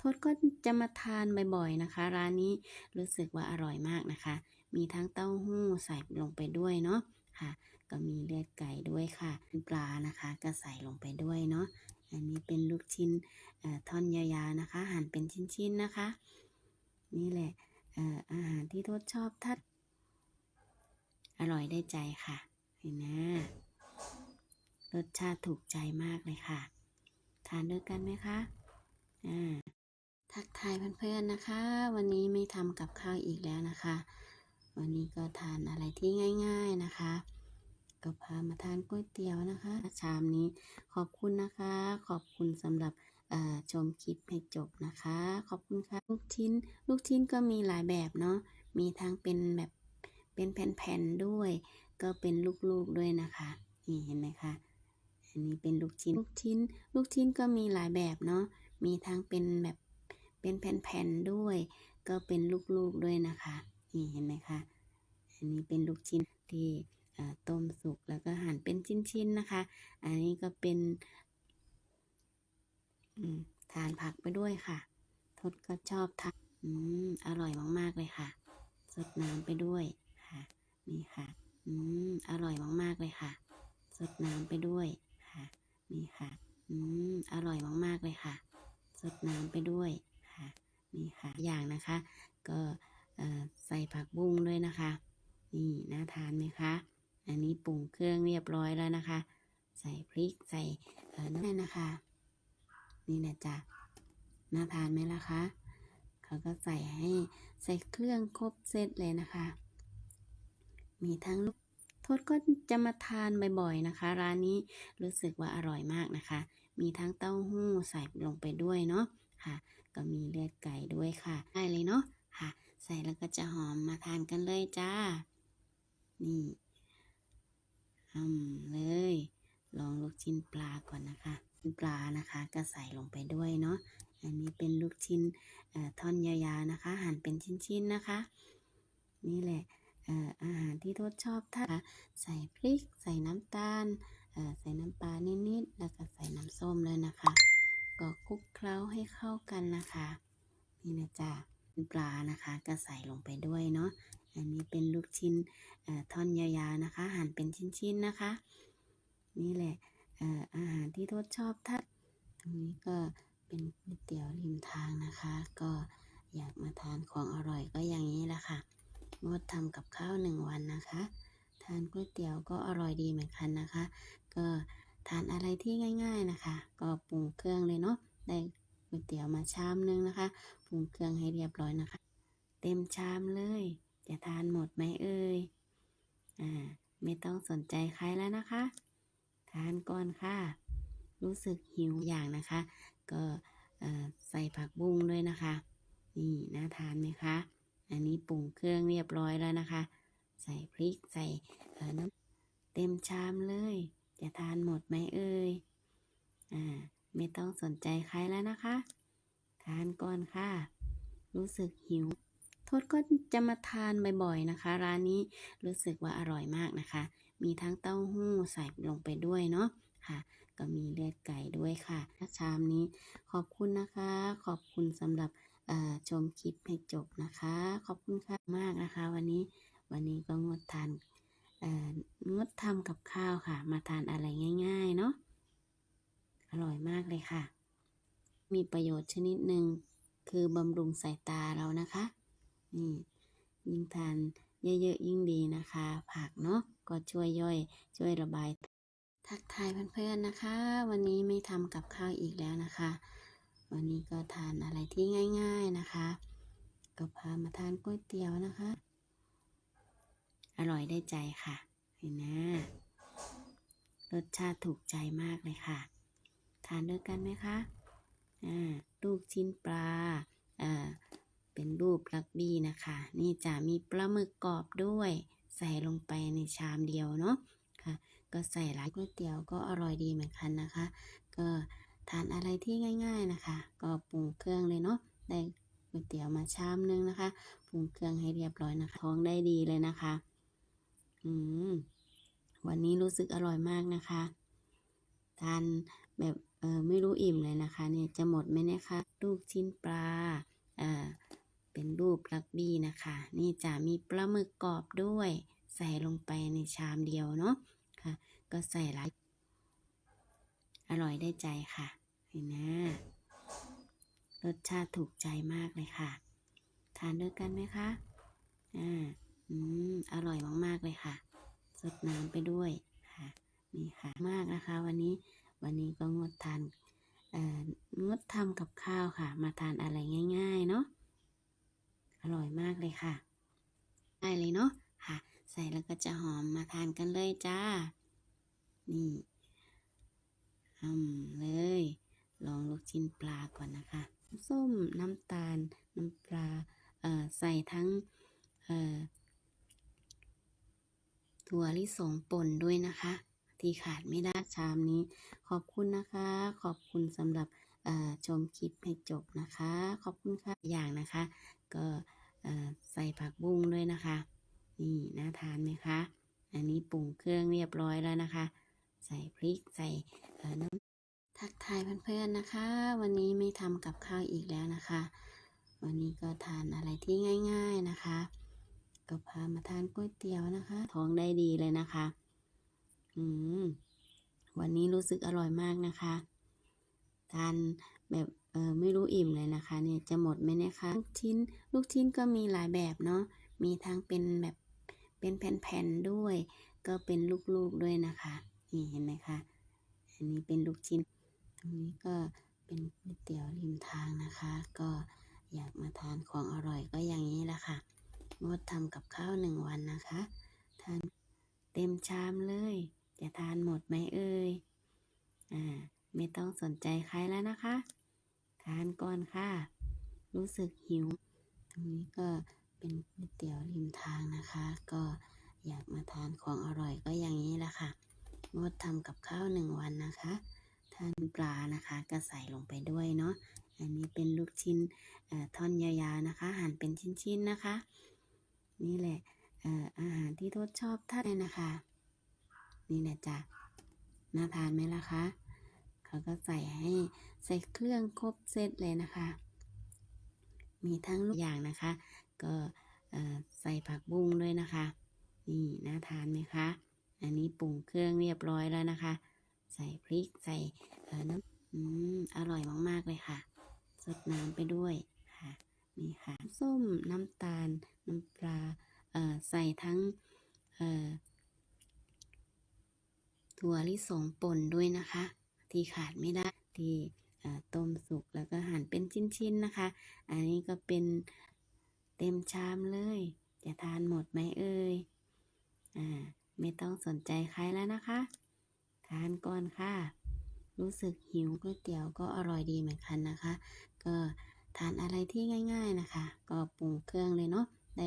ทศก็จะมาทานบ่อยๆนะคะ ร้านนี้รู้สึกว่าอร่อยมากนะคะ มีทั้งเต้าหู้ใส่ลงไปด้วยเนาะค่ะ ก็มีเลือดไก่ด้วยค่ะปลานะคะ ก็ใส่ลงไปด้วยเนาะอันนี้เป็นลูกชิ้นท่อนยาวๆนะคะ หั่นเป็นชิ้นๆนะคะ นี่แหละเอ่ออาหารที่ทศชอบทัด อร่อยได้ใจค่ะ เห็นนะรสชาติถูกใจมากเลยค่ะ ทานด้วยกันไหมคะ อ่า ทักทายเพื่อนๆนะคะ วันนี้ไม่ทำกับข้าวอีกแล้วนะคะ วันนี้ก็ทานอะไรที่ง่าย ๆนะคะ ก็พามาทานก๋วยเตี๋ยวนะคะชามนี้ขอบคุณนะคะ ขอบคุณสำหรับชมคลิปให้จบนะคะ ขอบคุณค่ะลูกชิ้น ลูกชิ้นก็มีหลายแบบเนาะมีทั้งเป็นแบบเป็นแผ่นๆด้วย ก็เป็นลูกๆด้วยนะคะนี่เห็นไหมคะอันนี้เป็นลูกชิ้นลูกชิ้น ลูกชิ้นก็มีหลายแบบเนาะมีทั้งเป็นแบบ เป็นแผ่นๆด้วย ก็เป็นลูกๆด้วยนะคะ นี่เห็นไหมคะ อันนี้เป็นลูกชิ้นที่ต้มสุกแล้วก็หั่นเป็นชิ้นๆนะคะ อันนี้ก็เป็นทานผักไปด้วยค่ะ ทศก็ชอบทานอืมอร่อยมากๆเลยค่ะ สดน้ำไปด้วยค่ะ นี่ค่ะ อืมอร่อยมากๆเลยค่ะ สดน้ำไปด้วยค่ะ นี่ค่ะ อืมอร่อยมากๆเลยค่ะ สดน้ำไปด้วย นี่ค่ะอย่างนะคะ ก็ใส่ผักบุ้งด้วยนะคะ นี่น่าทานไหมคะ อันนี้ปรุงเครื่องเรียบร้อยแล้วนะคะ ใส่พริกใส่เอ่อน้ำนะคะ นี่นะจ๊ะน่าทานไหมล่ะคะเขาก็ใส่ให้ใส่เครื่องครบเซตเลยนะคะ มีทั้งลูกทศก็จะมาทานบ่อยๆนะคะ ร้านนี้รู้สึกว่าอร่อยมากนะคะ มีทั้งเต้าหู้ใส่ลงไปด้วยเนาะ ค่ะ ก็มีเลือดไก่ด้วยค่ะ ได้เลยเนาะค่ะ ใส่แล้วก็จะหอมมาทานกันเลยจ้า นี่อืมเลย ลองลูกชิ้นปลาก่อนนะคะปลานะคะ ก็ใส่ลงไปด้วยเนาะ อันนี้เป็นลูกชิ้นท่อนยาวๆนะคะ หั่นเป็นชิ้นๆนะคะ นี่แหละอาหารที่ทศชอบทัดใส่พริก ใส่น้ำตาลใส่น้ำปลานิดๆแล้วก็ใส่น้ำส้มเลยนะคะ ก็คลุกเคล้าให้เข้ากันนะคะ นี่นะจ๊ะปลานะคะก็ใส่ลงไปด้วยเนาะอันนี้เป็นลูกชิ้นท่อนยาวๆนะคะ หั่นเป็นชิ้นๆนะคะ นี่แหละออาหารที่ทศชอบทัดตรงนี้ก็เป็นก๋วยเตี๋ยวริมทางนะคะ ก็อยากมาทานของอร่อยก็อย่างนี้แหละค่ะงดทำกับข้าวหนึ่งวันนะคะ ทานก๋วยเตี๋ยวก็อร่อยดีเหมือนกันนะคะ ก็ ทานอะไรที่ง่าย ๆนะคะ ก็ปรุงเครื่องเลยเนาะได้ก๋วยเตี๋ยวมาชามนึงนะคะปรุงเครื่องให้เรียบร้อยนะคะ เต็มชามเลย จะทานหมดไหมเอ่ยอ่าไม่ต้องสนใจใครแล้วนะคะ ทานก่อนค่ะ รู้สึกหิวอย่างนะคะ ก็เอ่อใส่ผักบุ้งด้วยนะคะ นี่น่าทานไหมคะ อันนี้ปรุงเครื่องเรียบร้อยแล้วนะคะ ใส่พริกใส่น้ำเต็มชามเลย จะทานหมดไหมเอ่ย อ่า ไม่ต้องสนใจใครแล้วนะคะ ทานก่อนค่ะ รู้สึกหิวทศก็จะมาทานบ่อยๆนะคะ ร้านนี้รู้สึกว่าอร่อยมากนะคะ มีทั้งเต้าหู้ใส่ลงไปด้วยเนาะค่ะ ก็มีเลือดไก่ด้วยค่ะชามนี้ขอบคุณนะคะ ขอบคุณสำหรับชมคลิปให้จบนะคะ ขอบคุณค่ะมากนะคะ วันนี้วันนี้ก็งดทาน งดทำกับข้าวค่ะ มาทานอะไรง่าย ๆ เนาะอร่อยมากเลยค่ะ มีประโยชน์ชนิดหนึ่งคือบำรุงสายตาเรานะคะนี่ยิ่งทานเยอะๆยิ่งดีนะคะ ผักเนาะก็ช่วยย่อย ช่วยระบาย ทักทายเพื่อนๆนะคะ วันนี้ไม่ทำกับข้าวอีกแล้วนะคะ วันนี้ก็ทานอะไรที่ง่าย ๆนะคะ ก็พามาทานก๋วยเตี๋ยวนะคะ อร่อยได้ใจค่ะ เห็นนะรสชาติถูกใจมากเลยค่ะ ทานด้วยกันไหมคะอ่าลูกชิ้นปลาอ่าเป็นรูปลักบี้นะคะ นี่จะมีปลาหมึกกรอบด้วย ใส่ลงไปในชามเดียวเนาะค่ะ ก็ใส่ร้านก๋วยเตี๋ยวก็อร่อยดีเหมือนกันนะคะ ก็ทานอะไรที่ง่าย ๆนะคะ ก็ปรุงเครื่องเลยเนาะได้ก๋วยเตี๋ยวมาชามนึงนะคะ ปรุงเครื่องให้เรียบร้อยนะคะ ท้องได้ดีเลยนะคะ อืมวันนี้รู้สึกอร่อยมากนะคะ ทานแบบเออไม่รู้อิ่มเลยนะคะ เนี่ยจะหมดไหมนี่ยคะ ลูกชิ้นปลาเอ่อเป็นรูปลักบี้นะคะ นี่จะมีปลาหมึกกรอบด้วย ใส่ลงไปในชามเดียวเนาะค่ะ ก็ใส่หลายอร่อยได้ใจค่ะเห็นนะรสชาติถูกใจมากเลยค่ะ ทานด้วยกันไหมคะ อ่า อืมอร่อยมากๆเลยค่ะสดน้ำไปด้วยค่ะนี่ค่ะมากนะคะ วันนี้วันนี้ก็งดทานเอ่องดทำกับข้าวค่ะ มาทานอะไรง่าย ๆ เนาะอร่อยมากเลยค่ะได้เลยเนาะค่ะ ใส่แล้วก็จะหอมมาทานกันเลยจ้า นี่อืมเลย ลองลูกชิ้นปลาก่อนนะคะ ส้มน้ำตาลน้ำปลาเอ่อใส่ทั้งเอ่อ ถั่วลิสงป่นด้วยนะคะ ที่ขาดไม่ได้ชามนี้ ขอบคุณนะคะ ขอบคุณสำหรับชมคลิปให้จบนะคะ ขอบคุณค่ะอย่างนะคะ ก็ใส่ผักบุ้งด้วยนะคะ นี่น่าทานไหมคะ อันนี้ปรุงเครื่องเรียบร้อยแล้วนะคะ ใส่พริกใส่น้ำทักทายเพื่อนๆนะคะ วันนี้ไม่ทำกับข้าวอีกแล้วนะคะ วันนี้ก็ทานอะไรที่ง่าย ๆนะคะ ก็พามาทานก๋วยเตี๋ยวนะคะ ท้องได้ดีเลยนะคะ อืม วันนี้รู้สึกอร่อยมากนะคะ ทานแบบเออไม่รู้อิ่มเลยนะคะ เนี่ยจะหมดไหมนี่ยคะ ลูกชิ้น ลูกชิ้นก็มีหลายแบบเนาะ มีทั้งเป็นแบบเป็นแผ่นๆด้วย ก็เป็นลูกๆด้วยนะคะ นี่เห็นไหมคะ อันนี้เป็นลูกชิ้น ตรงนี้ก็เป็นก๋วยเตี๋ยวริมทางนะคะ ก็อยากมาทานของอร่อยก็อย่างนี้แหละค่ะ งดทำกับข้าวหนึ่งวันนะคะ ทานเต็มชามเลย จะทานหมดไหมเอ่ย อ่า ไม่ต้องสนใจใครแล้วนะคะ ทานก่อนค่ะ รู้สึกหิว ตรงนี้ก็เป็นก๋วยเตี๋ยวริมทางนะคะ ก็อยากมาทานของอร่อยก็อย่างนี้แหละค่ะ งดทำกับข้าวหนึ่งวันนะคะ ทานปลานะคะก็ใส่ลงไปด้วยเนาะ อันนี้เป็นลูกชิ้นเอ่อท่อนยาวๆนะคะ หั่นเป็นชิ้นๆนะคะ นี่แหละเอ่ออาหารที่ทดชอบท่านเลยนะคะ นี่แหละจ้ะน่าทานไหมล่ะคะเขาก็ใส่ให้ใส่เครื่องครบเซตเลยนะคะ มีทั้งลูกอย่างนะคะ ก็เอ่อใส่ผักบุ้งด้วยนะคะ นี่น่าทานไหมคะ อันนี้ปรุงเครื่องเรียบร้อยแล้วนะคะ ใส่พริกใส่เอ่อน้ำออร่อยมากๆเลยค่ะสดน้ำไปด้วย นี่ค่ะส้มน้ำตาล น้ำปลาใส่ทั้งถั่วลิสงป่นด้วยนะคะ ที่ขาดไม่ได้ที่ต้มสุกแล้วก็หั่นเป็นชิ้นๆนะคะ อันนี้ก็เป็นเต็มชามเลย จะทานหมดไหมเอ่ยอ่าไม่ต้องสนใจใครแล้วนะคะ ทานก่อนค่ะ รู้สึกหิวก๋วยเตี๋ยวก็อร่อยดีเหมือนกันนะคะ ก็ ทานอะไรที่ง่าย ๆนะคะ ก็ปรุงเครื่องเลยเนาะได้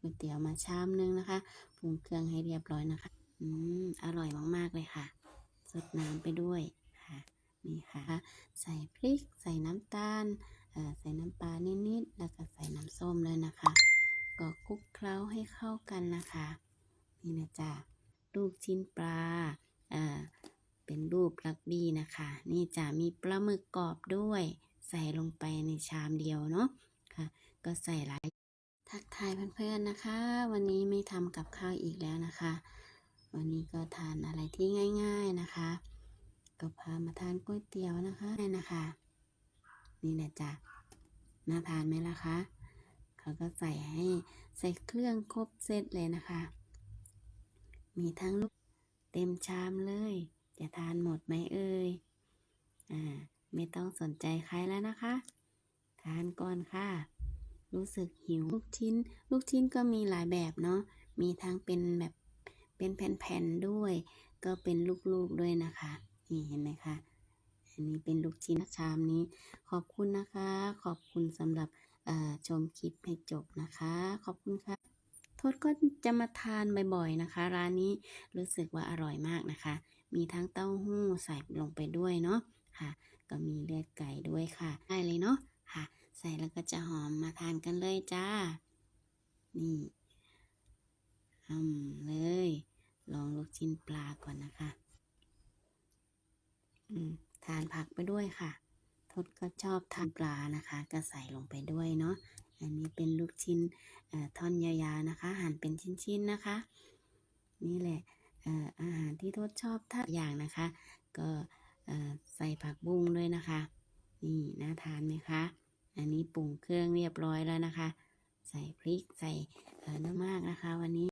ก๋วยเตี๋ยวมาชามนึงนะคะปรุงเครื่องให้เรียบร้อยนะคะ อืมอร่อยมากๆเลยค่ะสดน้ำไปด้วยค่ะนี่ค่ะใส่พริก ใส่น้ำตาลใส่น้ำปลานิดๆแล้วก็ใส่น้ำส้มเลยนะคะ ก็คลุกเคล้าให้เข้ากันนะคะ นี่นะจ๊ะลูกชิ้นปลาอ่อเป็นรูปลักบี้นะคะ นี่จะมีปลาหมึกกรอบด้วย ใส่ลงไปในชามเดียวเนาะค่ะ ก็ใส่หลายทักทายเพื่อนๆนะคะ วันนี้ไม่ทำกับข้าวอีกแล้วนะคะ วันนี้ก็ทานอะไรที่ง่ายๆนะคะ ก็พามาทานก๋วยเตี๋ยวนะคะนี่นะคะ นี่แหละจ้ะน่าทานไหมล่ะคะเขาก็ใส่ให้ใส่เครื่องครบเซตเลยนะคะ มีทั้งลูกเต็มชามเลย จะทานหมดไหมเอ่ยอ่า ไม่ต้องสนใจใครแล้วนะคะ ทานก่อนค่ะ รู้สึกหิว ลูกชิ้น ลูกชิ้นก็มีหลายแบบเนาะ มีทั้งเป็นแบบเป็นแผ่นๆด้วย ก็เป็นลูกๆด้วยนะคะ นี่เห็นไหมคะ อันนี้เป็นลูกชิ้นชามนี้ ขอบคุณนะคะ ขอบคุณสำหรับชมคลิปให้จบนะคะ ขอบคุณค่ะทศก็จะมาทานบ่อยๆนะคะ ร้านนี้รู้สึกว่าอร่อยมากนะคะ มีทั้งเต้าหู้ใส่ลงไปด้วยเนาะ ค่ะ ก็มีเลือดไก่ด้วยค่ะได้เลยเนาะค่ะ ใส่แล้วก็จะหอมมาทานกันเลยจ้า นี่อืมเลย ลองลูกชิ้นปลาก่อนนะคะอืมทานผักไปด้วยค่ะ ทศก็ชอบทานปลานะคะ ก็ใส่ลงไปด้วยเนาะ อันนี้เป็นลูกชิ้นท่อนยาวๆนะคะ หั่นเป็นชิ้นๆนะคะ นี่แหละอาหารที่ทศชอบทุกอย่างนะคะ ก็ ใส่ผักบุ้งด้วยนะคะ นี่น่าทานไหมคะ อันนี้ปรุงเครื่องเรียบร้อยแล้วนะคะ ใส่พริกใส่เอ่อน้ำมากนะคะ วันนี้